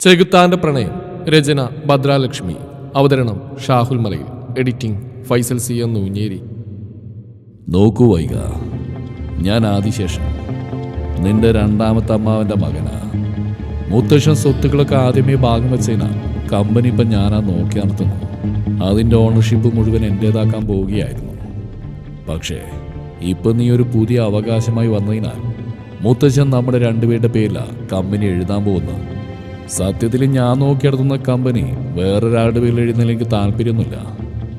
ചെകുത്താന്റെ പ്രണയം രചന ഭദ്രാലക്ഷ്മി അവതരണം Shahul Malayil editing Faisal C M Noonjeri. നോക്കൂ വൈക ഞാൻ ആദിശേഷൻ നിന്റെ രണ്ടാമത്തെ അമ്മാവന്റെ മകനാ. മുത്തശ്ശൻ സ്വത്തുക്കളൊക്കെ ആദ്യമേ ഭാഗം വെച്ചതിനാ കമ്പനി ഇപ്പം ഞാനാ നോക്കി നടത്തുന്നു അതിന്റെ ഓണർഷിപ്പ് മുഴുവൻ എന്റേതാക്കാൻ പോവുകയായിരുന്നു. പക്ഷേ ഇപ്പം നീ ഒരു പുതിയ അവകാശമായി വന്നതിനാൽ മുത്തശ്ശൻ നമ്മുടെ രണ്ടുപേരുടെ പേരിലാണ് കമ്പനി എഴുതാൻ പോകുന്നത്. സത്യത്തിൽ ഞാൻ നോക്കി നടത്തുന്ന കമ്പനി വേറൊരാളുടെ പേരിൽ എഴുതുന്നതിൽ എനിക്ക് താല്പര്യമൊന്നുമില്ല.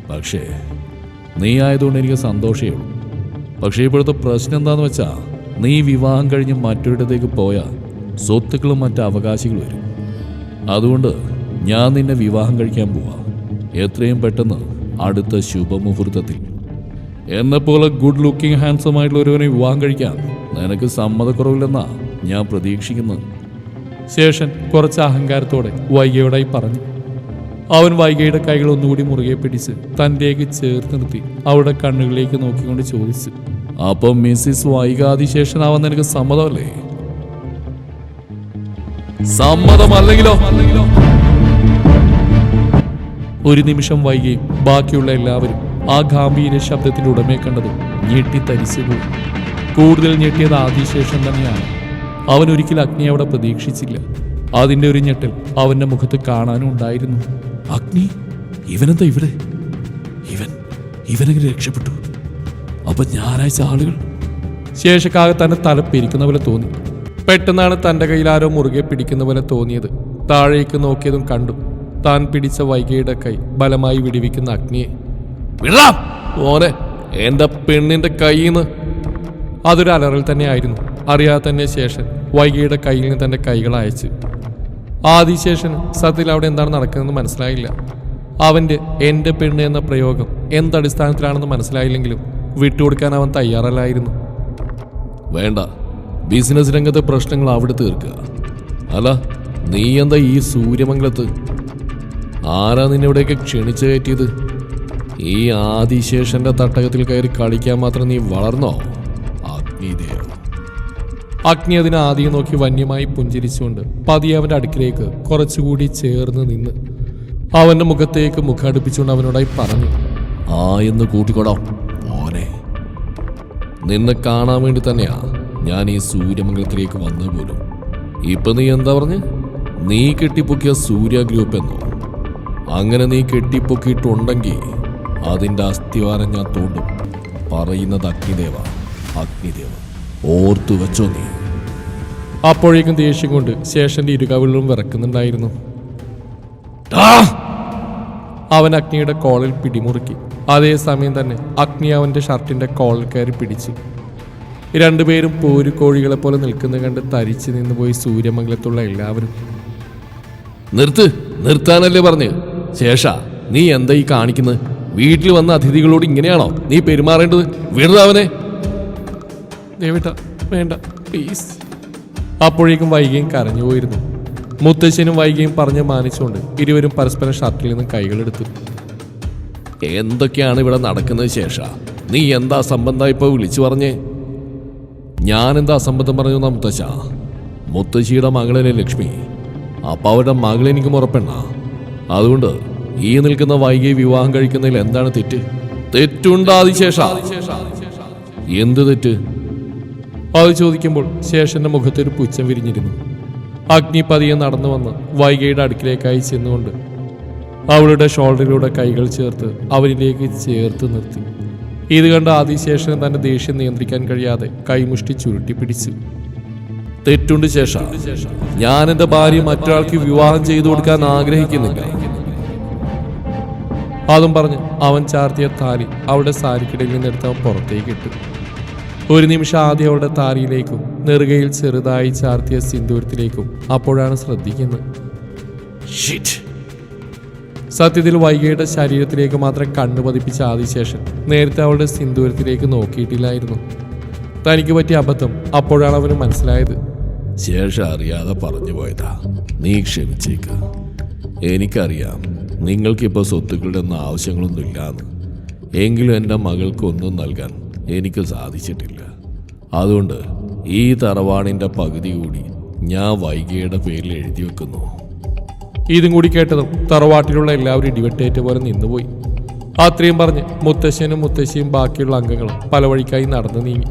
പക്ഷേ നീ ആയതുകൊണ്ട് എനിക്ക് സന്തോഷമേ ഉള്ളൂ. പക്ഷേ ഇപ്പോഴത്തെ പ്രശ്നം എന്താന്ന് വെച്ചാ നീ വിവാഹം കഴിഞ്ഞ് മറ്റൊരിടത്തേക്ക് പോയാൽ സ്വത്തുക്കളും മറ്റ് അവകാശികളും വരും. അതുകൊണ്ട് ഞാൻ നിന്നെ വിവാഹം കഴിക്കാൻ പോവാം. എത്രയും പെട്ടെന്ന് അടുത്ത ശുഭമുഹൂർത്തത്തിൽ. എന്നെപ്പോലെ ഗുഡ് ലുക്കിംഗ് ഹാൻസം ആയിട്ടുള്ള ഒരുവനെ വിവാഹം കഴിക്കാൻ നിനക്ക് സമ്മതക്കുറവില്ലെന്നാ ഞാൻ പ്രതീക്ഷിക്കുന്നത്. ശേഷൻ കുറച്ച് അഹങ്കാരത്തോടെ വൈകയോടായി പറഞ്ഞു. അവൻ വൈകയുടെ കൈകൾ ഒന്നുകൂടി മുറുകെ പിടിച്ച് തന്റെക്ക് ചേർത്ത് നിർത്തി അവളുടെ കണ്ണുകളിലേക്ക് നോക്കിക്കൊണ്ട് ചോദിച്ചു അപ്പം മിസ്സിസ് വൈകാതിശേഷനാവാൻ നിനക്ക് സമ്മതമല്ലേ? സമ്മതമല്ലെങ്കിലോ? ഒരു നിമിഷം വൈകിയും ബാക്കിയുള്ള എല്ലാവരും ആ ഗാംഭീര്യ ശബ്ദത്തിന്റെ ഉടമയെ കണ്ടത് ഞെട്ടി തരിച്ചുപോയി കൂടുതൽ ഞെട്ടിയത് ആദിശേഷം തന്നെയാണ്. അവൻ ഒരിക്കൽ അഗ്നി അവിടെ പ്രതീക്ഷിച്ചില്ല. അതിന്റെ ഒരു ഞെട്ടൽ അവന്റെ മുഖത്ത് കാണാനും ഉണ്ടായിരുന്നു. അഗ്നി? ഇവനെന്താ ഇവിടെ? ഇവൻ ഇവനെങ്ങനെ രക്ഷപ്പെട്ടു? അപ്പൊ ഞായറാഴ്ച ആളുകൾ? ശേഷക്കാകെ തന്നെ തലപ്പിരിക്കുന്ന പോലെ തോന്നി. പെട്ടെന്നാണ് തന്റെ കയ്യിൽ ആരോ മുറുകെ പിടിക്കുന്ന പോലെ തോന്നിയത്. താഴേക്ക് നോക്കിയതും കണ്ടു. താൻ പിടിച്ച വൈകയുടെ കൈ ബലമായി വിടിവിക്കുന്ന അഗ്നിയെ. വിടാം ഓനെ എന്റെ പെണ്ണിന്റെ നിന്ന് അതൊരു അലറൽ തന്നെ ആയിരുന്നു. അറിയാതെ തന്നെ ശേഷൻ വൈകിയുടെ കയ്യിൽ നിന്ന് തന്റെ കൈകൾ അയച്ചു. ആദിശേഷൻ സത്യത്തിൽ അവിടെ എന്താണ് നടക്കുന്നതെന്ന് മനസ്സിലായില്ല. അവന്റെ എന്റെ പെണ്ണ് എന്ന പ്രയോഗം എന്തടിസ്ഥാനത്തിലാണെന്ന് മനസ്സിലായില്ലെങ്കിലും വിട്ടുകൊടുക്കാൻ അവൻ തയ്യാറല്ലായിരുന്നു. വേണ്ട. ബിസിനസ് രംഗത്തെ പ്രശ്നങ്ങൾ അവിടെ തീർക്കുക. അല്ല നീ എന്താ ഈ സൂര്യമംഗലത്ത്? ആരാ നിന്നെ ഇവിടെയൊക്കെ ക്ഷണിച്ചു കയറ്റിയത്? ഈ ആദിശേഷന്റെ തട്ടകത്തിൽ കയറി കളിക്കാൻ മാത്രം നീ വളർന്നോ? അഗ്നിദേവ് അഗ്നി അതിനെ ആദ്യം നോക്കി വന്യമായി പുഞ്ചിരിച്ചുകൊണ്ട് പതിയെ അവന്റെ അടുക്കിലേക്ക് കുറച്ചുകൂടി ചേർന്ന് നിന്ന് അവന്റെ മുഖത്തേക്ക് മുഖടുപ്പിച്ചുകൊണ്ട് അവനോടായി പറഞ്ഞു ആ എന്ന് കൂട്ടിക്കോടോ മോനെ. നിന്നെ കാണാൻ വേണ്ടി തന്നെയാ ഞാൻ ഈ സൂര്യമംഗലത്തിലേക്ക് വന്നത് പോലും. ഇപ്പൊ നീ എന്താ പറഞ്ഞ്? നീ കെട്ടിപ്പൊക്കിയ സൂര്യ ഗ്രൂപ്പ് എന്നോ? അങ്ങനെ നീ കെട്ടിപ്പൊക്കിയിട്ടുണ്ടെങ്കിൽ അതിന്റെ അസ്ഥിവാരം ഞാൻ തോണ്ടും പറയുന്നത് അഗ്നിദേവ അഗ്നിദേവ. ഓർത്തു വെച്ചോ നീ? അപ്പോഴേക്കും ദേഷ്യം കൊണ്ട് ശേഷന്റെ ഇരുകവിളും വിറക്കുന്നുണ്ടായിരുന്നു. അവൻ അഗ്നിയുടെ കോളിൽ പിടിമുറുക്കി. അതേസമയം തന്നെ അഗ്നി അവന്റെ ഷർട്ടിന്റെ കോളിൽ കയറി പിടിച്ച്. രണ്ടുപേരും പോരുകോഴികളെ പോലെ നിൽക്കുന്ന കണ്ട് തരിച്ചു നിന്ന് പോയി സൂര്യമംഗലത്തുള്ള എല്ലാവരും. നിർത്ത് നിർത്താനല്ലേ പറഞ്ഞ്? ശേഷ നീ എന്താ ഈ കാണിക്കുന്നത്? വീട്ടിൽ വന്ന അതിഥികളോട് ഇങ്ങനെയാണോ നീ പെരുമാറേണ്ടത്? വിടുക അവനെ. ദേവിട്ട വേണ്ട പ്ലീസ് അപ്പോഴേക്കും വൈകിയും കരഞ്ഞു പോയിരുന്നു. മുത്തശ്ശനും വൈകിയും പറഞ്ഞ് മാനിച്ചുകൊണ്ട് ഇരുവരും പരസ്പരം ഷർട്ടിൽ നിന്ന് കൈകളെടുത്തു എന്തൊക്കെയാണ് ഇവിടെ നടക്കുന്നത് ശേഷ? നീ എന്താ സംബന്ധം ഇപ്പൊ വിളിച്ചു പറഞ്ഞേ? എന്താ സംബന്ധം പറഞ്ഞു എന്നാ മുത്തശ്ശ? മുത്തശ്ശിയുടെ മകളല്ലേ ലക്ഷ്മി. അപ്പൊ അവരുടെ മകൾ എനിക്ക് മുറപ്പെണ്ണ അതുകൊണ്ട് ഈ നിൽക്കുന്ന വൈകിയെ വിവാഹം കഴിക്കുന്നതിൽ എന്താണ് തെറ്റ്? തെറ്റുണ്ടാതി ശേഷ. എന്ത് തെറ്റ്? അത് ചോദിക്കുമ്പോൾ ശേഷന്റെ മുഖത്തൊരു പുച്ഛം വിരിഞ്ഞിരുന്നു. അഗ്നി പതിയെ നടന്നു വന്ന് വൈകയുടെ അടുക്കിലേക്കായി ചെന്നുകൊണ്ട് അവളുടെ ഷോൾഡറിലൂടെ കൈകൾ ചേർത്ത് അവനിലേക്ക് ചേർത്ത് നിർത്തി. ഇത് കണ്ട് ആദിശേഷന് തന്റെ ദേഷ്യം നിയന്ത്രിക്കാൻ കഴിയാതെ കൈമുഷ്ടി ചുരുട്ടി പിടിച്ചു. തെറ്റുണ്ട് ശേഷം. ഞാൻ എന്റെ ഭാര്യ മറ്റൊരാൾക്ക് വിവാഹം ചെയ്തു കൊടുക്കാൻ ആഗ്രഹിക്കുന്നില്ല. അതും പറഞ്ഞ് അവൻ ചാർത്തിയ താലി അവളുടെ സാരിക്കിടയിൽ നിന്നെടുത്ത് അവൻ പുറത്തേക്ക് ഇട്ടു. ഒരു നിമിഷം ആദ്യം അവളുടെ താരിയിലേക്കും നെറുകയിൽ ചെറുതായി ചാർത്തിയ സിന്ദൂരത്തിലേക്കും അപ്പോഴാണ് ശ്രദ്ധിക്കുന്നത്. സത്യത്തിൽ വൈകിയുടെ ശരീരത്തിലേക്ക് മാത്രം കണ്ണു പതിപ്പിച്ച ആദിശേഷൻ നേരത്തെ അവളുടെ സിന്ദൂരത്തിലേക്ക് നോക്കിയിട്ടില്ലായിരുന്നു. തനിക്ക് പറ്റിയ അബദ്ധം അപ്പോഴാണ് അവന് മനസ്സിലായത്. ശേഷം അറിയാതെ പറഞ്ഞു പോയതാ. നീ ക്ഷമിച്ചേക്ക. എനിക്കറിയാം നിങ്ങൾക്കിപ്പോൾ സ്വത്തുക്കളുടെ ഒന്നും ആവശ്യങ്ങളൊന്നും ഇല്ലാന്ന് എങ്കിലും എന്റെ മകൾക്ക് ഒന്നും നൽകാൻ എനിക്ക് സാധിച്ചിട്ടില്ല. അതുകൊണ്ട് ഈ തറവാടിന്റെ പകുതി കൂടി ഞാൻ വൈകിയുടെ പേരിൽ എഴുതി വെക്കുന്നു. ഇതും കൂടി കേട്ടതും തറവാട്ടിലുള്ള എല്ലാവരും ഇടിവെട്ടേറ്റ പോലെ നിന്നുപോയി. അത്രയും പറഞ്ഞ് മുത്തശ്ശനും മുത്തശ്ശിയും ബാക്കിയുള്ള അംഗങ്ങളും പല വഴിക്കായി നടന്നു നീങ്ങി.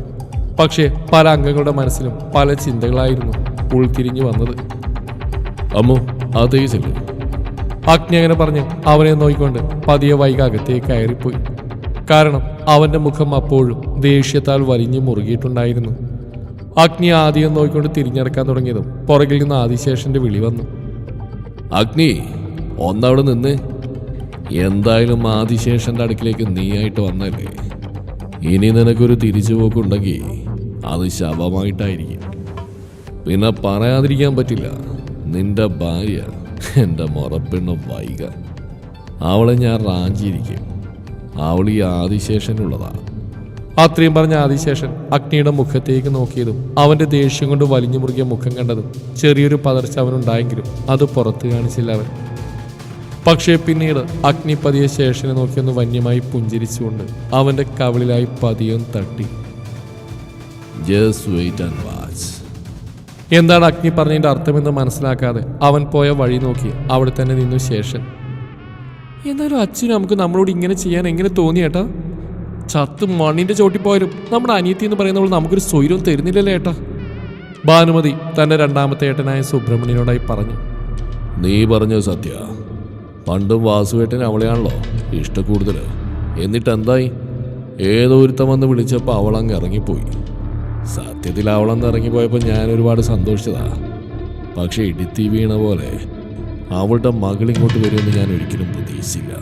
പക്ഷേ പല അംഗങ്ങളുടെ മനസ്സിലും പല ചിന്തകളായിരുന്നു ഉൾത്തിരിഞ്ഞു വന്നത്. അമ്മു അതേ ചെല്ലു അഗ്നി അങ്ങനെ പറഞ്ഞ് അവനെ നോക്കിക്കൊണ്ട് പതിയെ വൈകി അകത്തേക്ക് കയറിപ്പോയി. കാരണം അവന്റെ മുഖം അപ്പോഴും ദേഷ്യത്താൽ വലിഞ്ഞു മുറുകിയിട്ടുണ്ടായിരുന്നു. അഗ്നി ആദ്യം നോക്കിക്കൊണ്ട് തിരിഞ്ഞടക്കാൻ തുടങ്ങിയതും പുറകിൽ നിന്ന് ആദിശേഷന്റെ വിളി വന്നു. അഗ്നി ഒന്നവിടെ നിന്ന്. എന്തായാലും ആദിശേഷന്റെ അടുക്കിലേക്ക് നീയായിട്ട് വന്നല്ലേ? ഇനി നിനക്കൊരു തിരിച്ചുപോക്കുണ്ടെങ്കിൽ അത് ശവമായിട്ടായിരിക്കും. പിന്നെ പറയാതിരിക്കാൻ പറ്റില്ല. നിന്റെ ഭാര്യ എന്റെ മുറപ്പെണ്ണ വൈക. അവളെ ഞാൻ റാഞ്ചിയിരിക്കും. അവൾ ഈ ആദിശേഷനുള്ളതാ. അത്രയും പറഞ്ഞ ആദിശേഷൻ അഗ്നിയുടെ മുഖത്തേക്ക് നോക്കിയതും അവന്റെ ദേഷ്യം കൊണ്ട് വലിഞ്ഞു മുറുകിയ മുഖം കണ്ടതും ചെറിയൊരു പതർച്ച അവനുണ്ടായെങ്കിലും അത് പുറത്തു കാണിച്ചില്ല അവൻ. പക്ഷേ പിന്നീട് അഗ്നി പതിയെ ശേഷനെ നോക്കിയൊന്ന് വന്യമായി പുഞ്ചിരിച്ചുകൊണ്ട് അവന്റെ കവിളിലായി പതിയും തട്ടി. ജസ്റ്റ് വെയിറ്റ് ആൻഡ് വാച്ച് എന്താണ് അഗ്നി പറഞ്ഞതിന്റെ അർത്ഥമെന്ന് മനസ്സിലാക്കാതെ അവൻ പോയ വഴി നോക്കി അവിടെ തന്നെ നിന്നു ശേഷൻ. എന്നാലും അച്ഛനും നമുക്ക് നമ്മളോട് ഇങ്ങനെ ചെയ്യാൻ എങ്ങനെ തോന്നി ഏട്ടാ? ചത്ത് മണ്ണിന്റെ ചോട്ടി പോയാലും നമ്മുടെ അനിയത്തി എന്ന് പറയുന്നവൾ നമുക്കൊരു സ്വൈരവും തരുന്നില്ലല്ലേ ഏട്ടാ. ഭാനുമതി തന്റെ രണ്ടാമത്തെ ഏട്ടനായ സുബ്രഹ്മണ്യനോടായി പറഞ്ഞു. നീ പറഞ്ഞു സത്യ. പണ്ടും വാസുവേട്ടൻ അവളെയാണല്ലോ ഇഷ്ടക്കൂടുതൽ എന്നിട്ട് എന്തായി? ഏതോ ഒരുത്തം വന്ന് വിളിച്ചപ്പോൾ അവളങ്ങ് ഇറങ്ങിപ്പോയി. സത്യത്തിൽ അവളന്ന് ഇറങ്ങിപ്പോയപ്പോൾ ഞാൻ ഒരുപാട് സന്തോഷിച്ചതാ. പക്ഷെ ഇടുത്തി വീണ പോലെ അവളുടെ മകൾ ഇങ്ങോട്ട് വരുമെന്ന് ഞാൻ ഒരിക്കലും പ്രതീക്ഷിച്ചില്ല.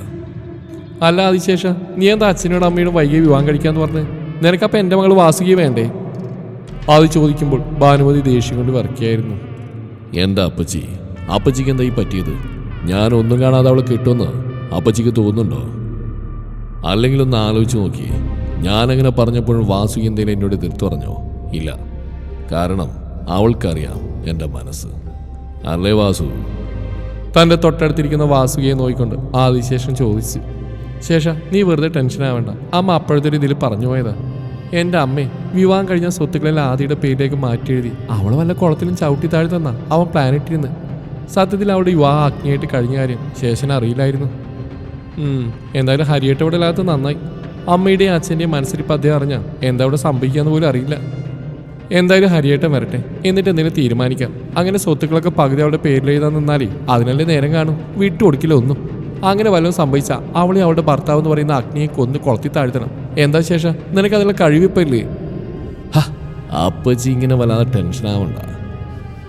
അല്ല അതിശേഷ നീ എന്താ അച്ഛനോടും അമ്മയോടും വൈകി വിവാഹം കഴിക്കാന്ന് പറഞ്ഞ്? നിനക്കപ്പം എന്റെ മകൾ വാസുകി വേണ്ടേ? അത് ചോദിക്കുമ്പോൾ ഭാനുമതി ദേഷ്യം കൊണ്ട് വർക്കിയായിരുന്നു എന്താ അപ്പച്ചി? അപ്പച്ചിക്ക് എന്താ ഈ പറ്റിയത്? ഞാൻ ഒന്നും കാണാതെ അവളെ കിട്ടുമെന്ന് അപ്പച്ചിക്ക് തോന്നുന്നുണ്ടോ? അല്ലെങ്കിൽ ഒന്ന് ആലോചിച്ച് നോക്കി ഞാനങ്ങനെ പറഞ്ഞപ്പോഴും വാസുകി എന്തെങ്കിലും എന്നോട് എതിർത്ത് പറഞ്ഞോ? ഇല്ല. കാരണം അവൾക്കറിയാം എന്റെ മനസ്സ്. അല്ലേ വാസു? തന്റെ തൊട്ടടുത്തിരിക്കുന്ന വാസുകയെ നോക്കിക്കൊണ്ട് ആദിശേഷം ചോദിച്ചു ശേഷ നീ വെറുതെ ടെൻഷൻ ആവണ്ട. അമ്മ അപ്പോഴത്തെ ഒരു ഇതിൽ പറഞ്ഞു പോയതാ. എന്റെ അമ്മേ വിവാഹം കഴിഞ്ഞ സ്വത്തുക്കളിൽ ആദിയുടെ പേരിലേക്ക് മാറ്റി എഴുതി അവൾ വല്ല കുളത്തിലും ചവിട്ടി താഴെ തന്ന. അവൻ പ്ലാൻ ഇട്ടിരുന്ന്. സത്യത്തിൽ അവളുടെ വിവാഹ അഗ്നിയായിട്ട് കഴിഞ്ഞ കാര്യം ശേഷൻ അറിയില്ലായിരുന്നു. എന്തായാലും ഹരിയേട്ട ഇവിടെ ഇല്ലാത്ത നന്നായി. അമ്മയുടെയും അച്ഛന്റെയും മനസ്സിലിപ്പോൾ അദ്ദേഹം അറിഞ്ഞാൽ എന്താ അവിടെ സംഭവിക്കാന്ന് പോലും അറിയില്ല. എന്തായാലും ഹരിയേട്ടൻ വരട്ടെ. എന്നിട്ട് എന്തെങ്കിലും തീരുമാനിക്കാം. അങ്ങനെ സ്വത്തുക്കളൊക്കെ പകുതി അവളുടെ പേരിൽ എഴുതാൻ നിന്നാലേ അതിനല്ലേ നേരം കാണും. വിട്ടു കൊടുക്കില്ല ഒന്നും. അങ്ങനെ വല്ലതും സംഭവിച്ചാൽ അവളെ അവളുടെ ഭർത്താവ് എന്ന് പറയുന്ന അഗ്നിയെ കൊന്ന് കൊളത്തി താഴ്ത്തണം. എന്താ ശേഷം? നിനക്ക് അതിനുള്ള കഴിവിപ്പില്ലേ അപ്പച്ചി ഇങ്ങനെ വല്ലാതെ ടെൻഷൻ ആവണ്ട.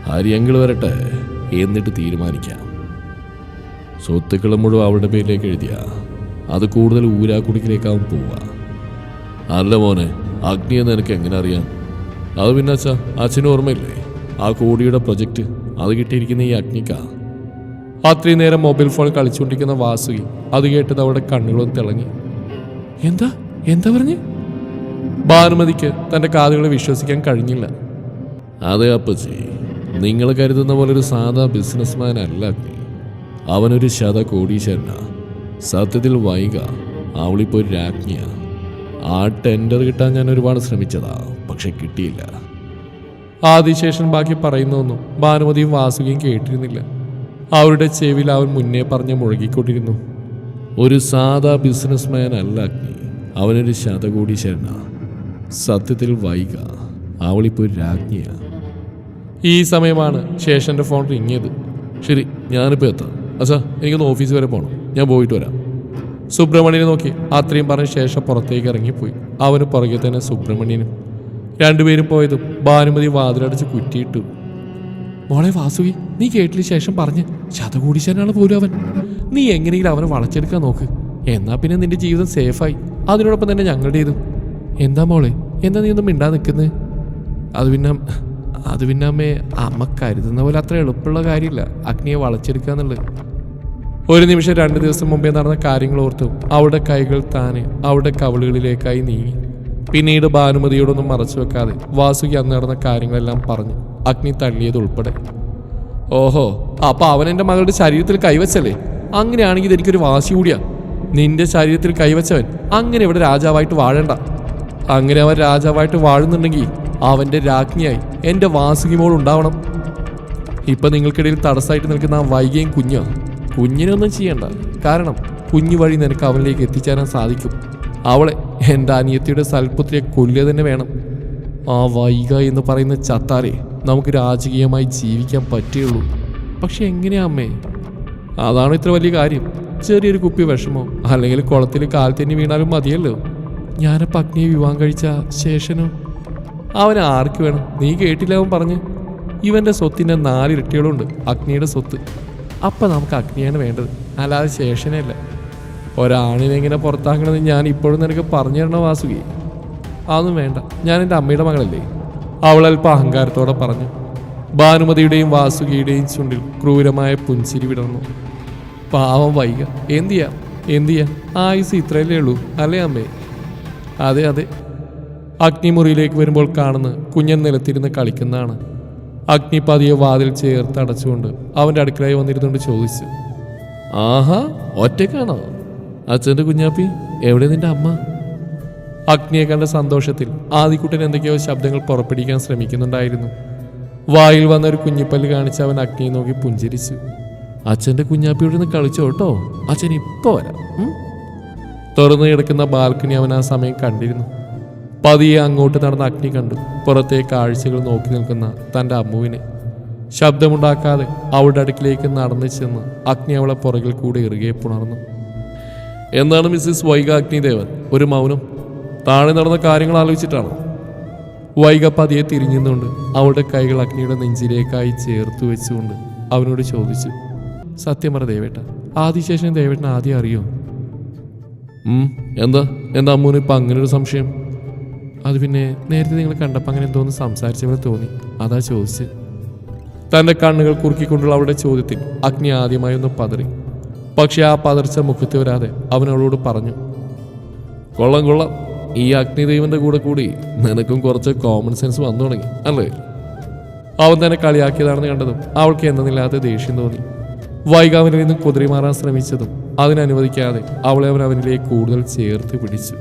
ഹരിയങ്കിൾ വരട്ടെ. എന്നിട്ട് തീരുമാനിക്കാം. സ്വത്തുക്കൾ മുഴുവൻ അവളുടെ പേരിലേക്ക് എഴുതിയ. അത് കൂടുതൽ ഊരാക്കുടിക്കിലേക്കാവും പോവുക. അല്ല മോനെ അഗ്നിയെന്ന് നിനക്ക് എങ്ങനെ അറിയാം? അത് പിന്നെ അച്ഛാ അച്ഛന് ഓർമ്മയില്ലേ? ആ കോടിയുടെ പ്രൊജക്റ്റ് അത് കിട്ടിയിരിക്കുന്ന ഈ അഗ്നിക്ക. അത്രയും നേരം മൊബൈൽ ഫോൺ കളിച്ചുകൊണ്ടിരിക്കുന്ന വാസുകി അത് കേട്ടത് അവിടെ കണ്ണുകളും തിളങ്ങി. എന്താ? എന്താ പറഞ്ഞ്? ഭാനുമതിക്ക് തന്റെ കാതുകളെ വിശ്വസിക്കാൻ കഴിഞ്ഞില്ല. അതെ അപ്പച്ചി നിങ്ങൾ കരുതുന്ന പോലെ ഒരു സാധാ ബിസിനസ്മാൻ അല്ല അഗ്നി. അവനൊരു ശത കോടീശ്വരനാ. സത്യത്തിൽ വൈക ഒരു രാജ്ഞിയാ. ആ ടെൻഡർ കിട്ടാൻ ഞാൻ ഒരുപാട് ശ്രമിച്ചതാ. പക്ഷെ കിട്ടിയില്ല. ആദിശേഷൻ ബാക്കി പറയുന്നതൊന്നും ഭാനുമതിയും വാസുകിയും കേട്ടിരുന്നില്ല. അവരുടെ ചെവിയിൽ അവൻ മുന്നേ പറഞ്ഞ് മുഴുകിക്കൊണ്ടിരുന്നു. ഒരു സാധാ ബിസിനസ്മാൻ അല്ല അഗ്നി. അവനൊരു ശതകോടീശ്വരനാ സത്യത്തിൽ വൈക. അവളിപ്പോൾ ഒരു രാജ്ഞിയാ. ഈ സമയമാണ് ശേഷന്റെ ഫോൺ റിങ്ങിയത്. ശരി ഞാനിപ്പോൾ എത്താം. അച്ഛാ എനിക്കൊന്ന് ഓഫീസ് വരെ പോകണം ഞാൻ പോയിട്ട് വരാം. സുബ്രഹ്മണ്യനെ നോക്കി അത്രയും പറഞ്ഞ ശേഷം പുറത്തേക്ക് ഇറങ്ങിപ്പോയി. അവന് പുറകെ തന്നെ സുബ്രഹ്മണ്യനും രണ്ടുപേരും പോയതും ഭാനുമതി വാതിലടച്ച് കുറ്റിയിട്ടു. മോളെ വാസുകി നീ കേട്ടിന് ശേഷം പറഞ്ഞ്. ശതകൂടിശനാണ് പോലും അവൻ. നീ എങ്ങനെയെങ്കിലും അവനെ വളച്ചെടുക്കാൻ നോക്ക്. എന്നാ പിന്നെ നിന്റെ ജീവിതം സേഫായി. അതിനോടൊപ്പം തന്നെ ഞങ്ങളുടേതും. എന്താ മോളെ എന്താ നീ ഒന്നും മിണ്ടാ നിൽക്കുന്നത് അത് പിന്നെ അത് പിന്നെ അമ്മേ അമ്മ കരുതുന്ന പോലെ അത്ര എളുപ്പമുള്ള കാര്യമില്ല. അഗ്നിയെ വളച്ചെടുക്കുക എന്നുള്ളത്. ഒരു നിമിഷം രണ്ട് ദിവസം മുമ്പേ നടന്ന കാര്യങ്ങൾ ഓർത്തു അവളുടെ കൈകൾ താനെ അവളുടെ കവളുകളിലേക്കായി നീങ്ങി. പിന്നീട് ഭാനുമതിയോടൊന്നും മറച്ചു വെക്കാതെ വാസുകി അന്ന് നടന്ന കാര്യങ്ങളെല്ലാം പറഞ്ഞു. അഗ്നി തള്ളിയത് ഉൾപ്പെടെ. ഓഹോ അപ്പൊ അവൻ എന്റെ മകളുടെ ശരീരത്തിൽ കൈവച്ചല്ലേ? അങ്ങനെയാണെങ്കിൽ ഇതെനിക്കൊരു വാശി കൂടിയാ. നിന്റെ ശരീരത്തിൽ കൈവച്ചവൻ അങ്ങനെ ഇവിടെ രാജാവായിട്ട് വാഴണ്ട. അങ്ങനെ അവൻ രാജാവായിട്ട് വാഴുന്നുണ്ടെങ്കിൽ അവന്റെ രാജ്ഞിയായി എന്റെ വാസുകി മോൾ ഉണ്ടാവണം. ഇപ്പൊ നിങ്ങൾക്കിടയിൽ തടസ്സമായിട്ട് നിൽക്കുന്ന ആ വൈകിയും കുഞ്ഞോ? കുഞ്ഞിനൊന്നും ചെയ്യണ്ട. കാരണം കുഞ്ഞു വഴി നിനക്ക് അവനിലേക്ക് എത്തിച്ചേരാൻ സാധിക്കും. അവളെ എന്റെ അനിയത്തിയുടെ സൽപുത്രിയെ കൊല്ലുക തന്നെ വേണം. ആ വൈക എന്ന് പറയുന്ന ചത്താരെ നമുക്ക് രാജകീയമായി ജീവിക്കാൻ പറ്റുകയുള്ളൂ. പക്ഷെ എങ്ങനെയാ അമ്മേ? അതാണ് ഇത്ര വലിയ കാര്യം. ചെറിയൊരു കുപ്പി വിഷമോ? അല്ലെങ്കിൽ കുളത്തിൽ കാൽ വീണാലും മതിയല്ലോ? ഞാനപ്പോൾ അഗ്നിയെ വിവാഹം കഴിച്ച ശേഷനോ? അവൻ ആർക്ക് വേണം? നീ കേട്ടില്ല അവൻ പറഞ്ഞ്? ഇവന്റെ സ്വത്തിന്റെ നാലിരട്ടികളുണ്ട് അഗ്നിയുടെ സ്വത്ത്. അപ്പം നമുക്ക് അഗ്നിയാണ് വേണ്ടത്. അല്ലാതെ ശേഷനല്ല ഒരാണിനെ ഇങ്ങനെ പുറത്താക്കണമെന്ന് ഞാൻ ഇപ്പോഴും നിനക്ക് പറഞ്ഞു തരണോ വാസുകി? അതൊന്നും വേണ്ട. ഞാൻ എന്റെ അമ്മയുടെ മകളല്ലേ? അവൾ അല്പം അഹങ്കാരത്തോടെ പറഞ്ഞു. ഭാനുമതിയുടെയും വാസുകിയുടെയും ചുണ്ടിൽ ക്രൂരമായ പുഞ്ചിരി വിടർന്നു. പാവം വൈക. എന്തു ചെയ്യാം? എന്തു ചെയ്യാം? ആയുസ് ഇത്രയല്ലേ ഉള്ളൂ അല്ലേ അമ്മേ? അതെ അതെ. അഗ്നിമുറിയിലേക്ക് വരുമ്പോൾ കാണുന്ന കുഞ്ഞൻ നിലത്തിരുന്ന് കളിക്കുന്നതാണ്. അഗ്നി പതിയെ വാതിൽ ചേർത്ത് അടച്ചുകൊണ്ട് അവന്റെ അടുക്കളയിൽ വന്നിരുന്നുകൊണ്ട് ചോദിച്ചു ആഹാ ഒറ്റക്കാണോ അച്ഛന്റെ കുഞ്ഞാപ്പി എവിടെ നിന്റെ അമ്മ? അഗ്നിയെ കണ്ട സന്തോഷത്തിൽ ആദിക്കുട്ടൻ എന്തൊക്കെയോ ശബ്ദങ്ങൾ പുറപ്പെടുവിക്കാൻ ശ്രമിക്കുന്നുണ്ടായിരുന്നു. വായിൽ വന്ന ഒരു കുഞ്ഞിപ്പല്ല് കാണിച്ച് അവൻ അഗ്നിയെ നോക്കി പുഞ്ചിരിച്ചു. അച്ഛന്റെ കുഞ്ഞാപ്പിയോട് നിന്ന് കളിച്ചോ കേട്ടോ? അച്ഛൻ ഇപ്പോൾ വരാം? തുറന്നു കിടക്കുന്ന ബാൽക്കണി അവൻ ആ സമയം കണ്ടിരുന്നു. പതിയെ അങ്ങോട്ട് നടന്ന അഗ്നി കണ്ടു. പുറത്തെ കാഴ്ചകൾ നോക്കി നിൽക്കുന്ന തന്റെ അമ്മുവിനെ. ശബ്ദമുണ്ടാക്കാതെ അവളുടെ അടുക്കിലേക്ക് നടന്നു ചെന്ന് അഗ്നി അവളെ പുറകിൽ കൂടെ ഇറുകെ പുണർന്നു. എന്താണ് മിസ്സിസ് വൈഗ അഗ്നിദേവൻ ഒരു മൗനം. താഴെ നടന്ന കാര്യങ്ങൾ ആലോചിച്ചിട്ടാണ്? വൈഗ പതിയെ തിരിഞ്ഞുകൊണ്ട് അവളുടെ കൈകൾ അഗ്നിയുടെ നെഞ്ചിലേക്കായി ചേർത്ത് വെച്ചുകൊണ്ട് അവനോട് ചോദിച്ചു. സത്യം പറ ദേവേട്ട ആദിശേഷൻ ദേവേട്ടൻ ആദ്യം അറിയോ? എന്താ? എന്താ അമ്മൂന് ഇപ്പം അങ്ങനെ ഒരു സംശയം? അത് പിന്നെ നേരത്തെ നിങ്ങൾ കണ്ടപ്പോൾ അങ്ങനെ എന്തോന്ന് സംസാരിച്ച പോലെ തോന്നി. അതാ ചോദിച്ച്. തന്റെ കണ്ണുകൾ കുറുക്കിക്കൊണ്ടുള്ള അവളുടെ ചോദ്യത്തിൽ അഗ്നി ആദ്യമായി ഒന്ന് പതറി. പക്ഷെ ആ പതർച്ച മുഖത്ത് വരാതെ അവനവളോട് പറഞ്ഞു കൊള്ളം കൊള്ളം. ഈ അഗ്നിദേവന്റെ കൂടെ കൂടി നിനക്കും കുറച്ച് കോമൺ സെൻസ് വന്നു തുടങ്ങി അല്ലേ? അവൻ തന്നെ കളിയാക്കിയതാണെന്ന് കണ്ടതും അവൾക്ക് എന്തെന്നില്ലാത്ത ദേഷ്യം തോന്നി. വൈകാവനിൽ നിന്ന് കുതിരി മാറാൻ ശ്രമിച്ചതും അതിനനുവദിക്കാതെ അവളെ അവൻ അവനിലേക്ക് കൂടുതൽ ചേർത്ത് പിടിച്ചു.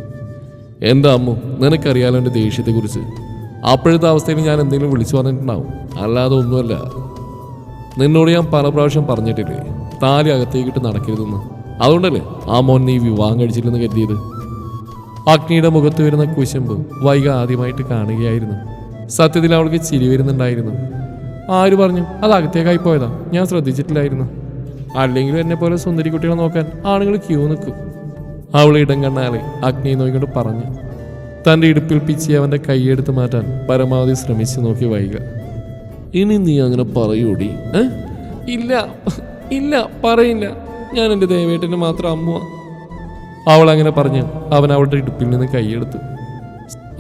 എന്താ അമ്മു നിനക്കറിയാലോ എന്റെ ദേഷ്യത്തെക്കുറിച്ച്? അപ്പോഴത്തെ അവസ്ഥയിൽ ഞാൻ എന്തെങ്കിലും വിളിച്ചു പറഞ്ഞിട്ടുണ്ടാവും. അല്ലാതെ ഒന്നുമല്ല. നിന്നോട് ഞാൻ പല പ്രാവശ്യം പറഞ്ഞിട്ടില്ലേ? താലി അകത്തേക്കിട്ട് നടക്കരുതെന്ന്. അതുകൊണ്ടല്ലേ ആ മോൻ നീ വിവാഹം കഴിച്ചില്ലെന്ന് കരുതിയത്? അഗ്നിയുടെ മുഖത്ത് വരുന്ന കുശമ്പ് വൈക ആദ്യമായിട്ട് കാണുകയായിരുന്നു. സത്യത്തിൽ അവൾക്ക് ചിരി വരുന്നുണ്ടായിരുന്നു. ആര് പറഞ്ഞു അത് അകത്തേക്കായി പോയതാ? ഞാൻ ശ്രദ്ധിച്ചിട്ടില്ലായിരുന്നു. അല്ലെങ്കിലും എന്നെ പോലെ സുന്ദരി കുട്ടികളെ നോക്കാൻ ആണുങ്ങൾ ക്യൂ നിൽക്കും. അവൾ ഇടം കണ്ണാലെ അഗ്നിയെ നോക്കിക്കൊണ്ട് പറഞ്ഞു. തന്റെ ഇടുപ്പിൽ പിച്ചി അവന്റെ കൈയെടുത്ത് മാറ്റാൻ പരമാവധി ശ്രമിച്ചു നോക്കി വൈക. ഇനി നീ അങ്ങനെ പറയൂടി? ഇല്ല. ഇല്ല പറയില്ല. ഞാൻ എന്റെ ദേവേട്ടന് മാത്രം അമ്മുവ അവൾ അങ്ങനെ പറഞ്ഞ് അവൻ അവളുടെ ഇടുപ്പിൽ നിന്ന് കൈയെടുത്തു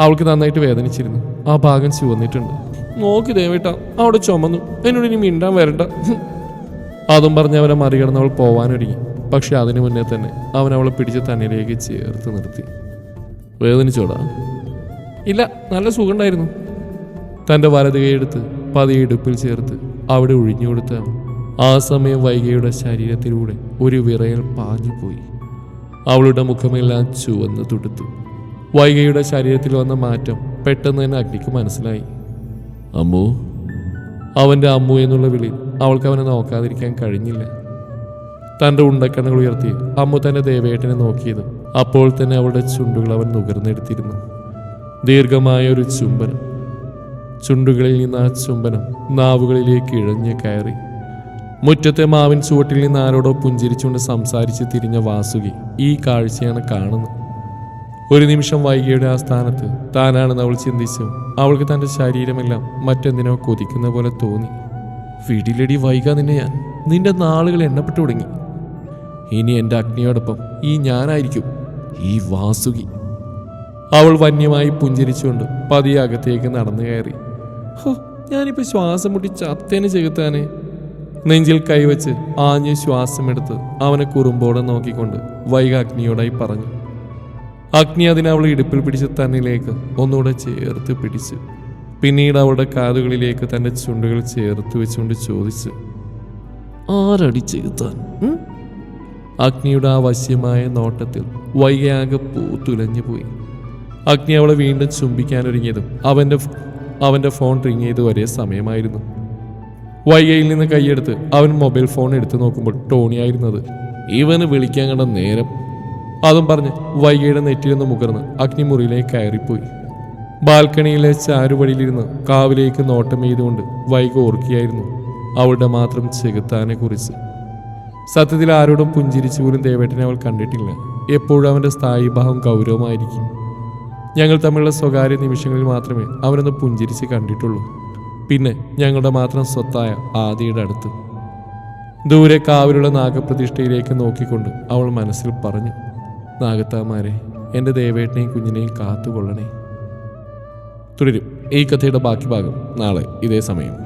അവൾക്ക് നന്നായിട്ട് വേദനിച്ചിരുന്നു. ആ ഭാഗം ചുവന്നിട്ടുണ്ട്. നോക്കി ദേവേട്ട അവിടെ ചുമന്നു. എന്നോട് ഇനി മിണ്ടാൻ വരണ്ട. അതും പറഞ്ഞ് അവനെ മറികടന്ന് അവൾ പോവാനൊരുങ്ങി. പക്ഷെ അതിനു മുന്നേ തന്നെ അവൻ അവളെ പിടിച്ച് തന്നിലേക്ക് ചേർത്ത് നിർത്തി. വേദനിച്ചോടാ? ഇല്ല നല്ല സുഖമുണ്ടായിരുന്നു. തന്റെ വലത് കൈയെടുത്ത് പതിയെ ഇടുപ്പിൽ ചേർത്ത് അവിടെ ഒഴിഞ്ഞു കൊടുത്ത ആ സമയം വൈകയുടെ ശരീരത്തിലൂടെ ഒരു വിറയൽ പാഞ്ഞുപോയി. അവളുടെ മുഖമെല്ലാം ചുവന്ന് തുടുത്തു. വൈകയുടെ ശരീരത്തിൽ വന്ന മാറ്റം പെട്ടെന്ന് തന്നെ അഗ്നിക്ക് മനസ്സിലായി. അമ്മു? അവന്റെ അമ്മു എന്നുള്ള വിളി അവൾക്ക് അവനെ നോക്കാതിരിക്കാൻ കഴിഞ്ഞില്ല. തന്റെ ഉണ്ടക്കണ്ണുകൾ ഉയർത്തി അമ്മു തന്റെ ദേവേട്ടനെ നോക്കിയത് അപ്പോൾ തന്നെ അവളുടെ ചുണ്ടുകൾ അവൻ നുകർന്നെടുത്തിരുന്നു. ദീർഘമായ ഒരു ചുംബനം. ചുണ്ടുകളിൽ നിന്ന് ആ ചുംബനം നാവുകളിലേക്ക് ഇഴഞ്ഞു കയറി. മുറ്റത്തെ മാവിൻ ചുവട്ടിൽ നിന്ന് ആരോടോ പുഞ്ചിരിച്ചുകൊണ്ട് സംസാരിച്ച് തിരിഞ്ഞ വാസുകി ഈ കാഴ്ചയാണ് കാണുന്നത്. ഒരു നിമിഷം വൈകിയുടെ ആ സ്ഥാനത്ത് താനാണെന്ന് അവൾ ചിന്തിച്ചു. അവൾക്ക് തന്റെ ശരീരമെല്ലാം മറ്റെന്തിനോ കൊതിക്കുന്ന പോലെ തോന്നി. വീട്ടിലടി വൈകാ നിന്നെ ഞാൻ. നിന്റെ നാളുകൾ എണ്ണപ്പെട്ടു തുടങ്ങി. ഇനി എന്റെ അഗ്നിയോടൊപ്പം ഈ ഞാനായിരിക്കും ഈ വാസുകി. അവൾ വന്യമായി പുഞ്ചിരിച്ചുകൊണ്ട് പതിയെ അകത്തേക്ക് നടന്നു കയറി. ഹോ ഞാനിപ്പോൾ ശ്വാസം മുട്ടി ചത്തേനെ ചെകുത്താനെ. നെഞ്ചിൽ കൈവച്ച് ആഞ്ഞ് ശ്വാസമെടുത്ത് അവനെ കുറുമ്പോടെ നോക്കിക്കൊണ്ട് വൈക അഗ്നിയോടായി പറഞ്ഞു. അഗ്നി അതിനെ അവളെ ഇടുപ്പിൽ പിടിച്ച് തന്നിലേക്ക് ഒന്നുകൂടെ ചേർത്ത് പിടിച്ചു. പിന്നീട് അവളുടെ കാതുകളിലേക്ക് തന്റെ ചുണ്ടുകൾ ചേർത്ത് വെച്ചുകൊണ്ട് ചോദിച്ചു ആരടി ചെകുത്താൻ? ഉം? അഗ്നിയുടെ ആ വശ്യമായ നോട്ടത്തിൽ വൈകയാകെ പൂത്തുലഞ്ഞു പോയി. അഗ്നി അവളെ വീണ്ടും ചുംബിക്കാനൊരുങ്ങിയതും അവന്റെ അവന്റെ ഫോൺ റിങ് ചെയ്ത് ഒരേ സമയമായിരുന്നു. വൈകയിൽ നിന്ന് കൈയെടുത്ത് അവൻ മൊബൈൽ ഫോൺ എടുത്തു നോക്കുമ്പോൾ ടോണി ടോണിയായിരുന്നത് ഇവന് വിളിക്കാൻ കണ്ട നേരം. അതും പറഞ്ഞ് വൈകയുടെ നെറ്റിൽ നിന്ന് മുകർന്ന് അഗ്നിമുറിയിലേക്ക് കയറിപ്പോയി. ബാൽക്കണിയിലെ ചാരുവഴിയിലിരുന്ന് കാവിലേക്ക് നോട്ടം ചെയ്തുകൊണ്ട് വൈക ഓർക്കുകയായിരുന്നു അവളുടെ മാത്രം ചെകുത്താനെ കുറിച്ച് സത്യത്തിൽ ആരോടും പുഞ്ചിരിച്ചു പോലും ദേവേട്ടനെ അവൾ കണ്ടിട്ടില്ല. എപ്പോഴും അവന്റെ സ്ഥായിഭാവം ഗൗരവമായിരിക്കും. ഞങ്ങൾ തമ്മിലുള്ള സ്വകാര്യ നിമിഷങ്ങളിൽ മാത്രമേ അവനൊന്ന് പുഞ്ചിരിച്ച് കണ്ടിട്ടുള്ളൂ. പിന്നെ ഞങ്ങളുടെ മാത്രം സ്വത്തായ ആദിയുടെ അടുത്ത്. ദൂരെ കാവിലുള്ള നാഗപ്രതിഷ്ഠയിലേക്ക് നോക്കിക്കൊണ്ട് അവൾ മനസ്സിൽ പറഞ്ഞു നാഗത്താമാരെ എന്റെ ദേവേട്ടനെയും കുഞ്ഞിനെയും കാത്തുകൊള്ളണേ. തുടരും ഈ കഥയുടെ ബാക്കി ഭാഗം നാളെ ഇതേ സമയം.